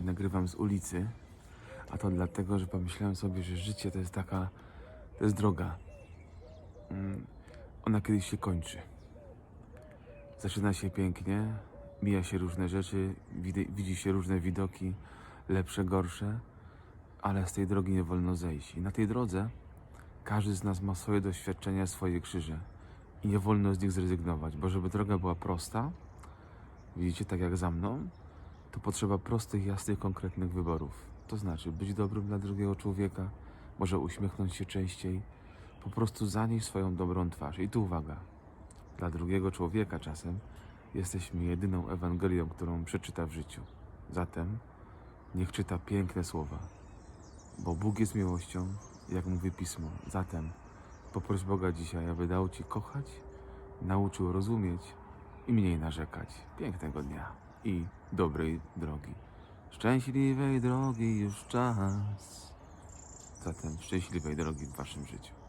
granicy. A to dlatego, że pomyślałem sobie, że życie to jest taka, to jest droga. Mm, Ona kiedyś się kończy. Zaczyna się pięknie, mija się różne rzeczy, widzi się różne widoki, lepsze, gorsze, ale z tej drogi nie wolno zejść. I na tej drodze każdy z nas ma swoje doświadczenia, swoje krzyże. I nie wolno z nich zrezygnować, bo żeby droga była prosta, widzicie, tak jak za mną, to potrzeba prostych, jasnych, konkretnych wyborów. To znaczy być dobrym dla drugiego człowieka, może uśmiechnąć się częściej, po prostu zanieść swoją dobrą twarz. I tu uwaga, dla drugiego człowieka czasem jesteśmy jedyną Ewangelią, którą przeczyta w życiu. Zatem niech czyta piękne słowa, bo Bóg jest miłością, jak mówi Pismo. Zatem poproś Boga dzisiaj, aby dał Ci kochać, nauczył rozumieć i mniej narzekać. Pięknego dnia i dobrej drogi. Szczęśliwej drogi już czas. Zatem szczęśliwej drogi w Waszym życiu.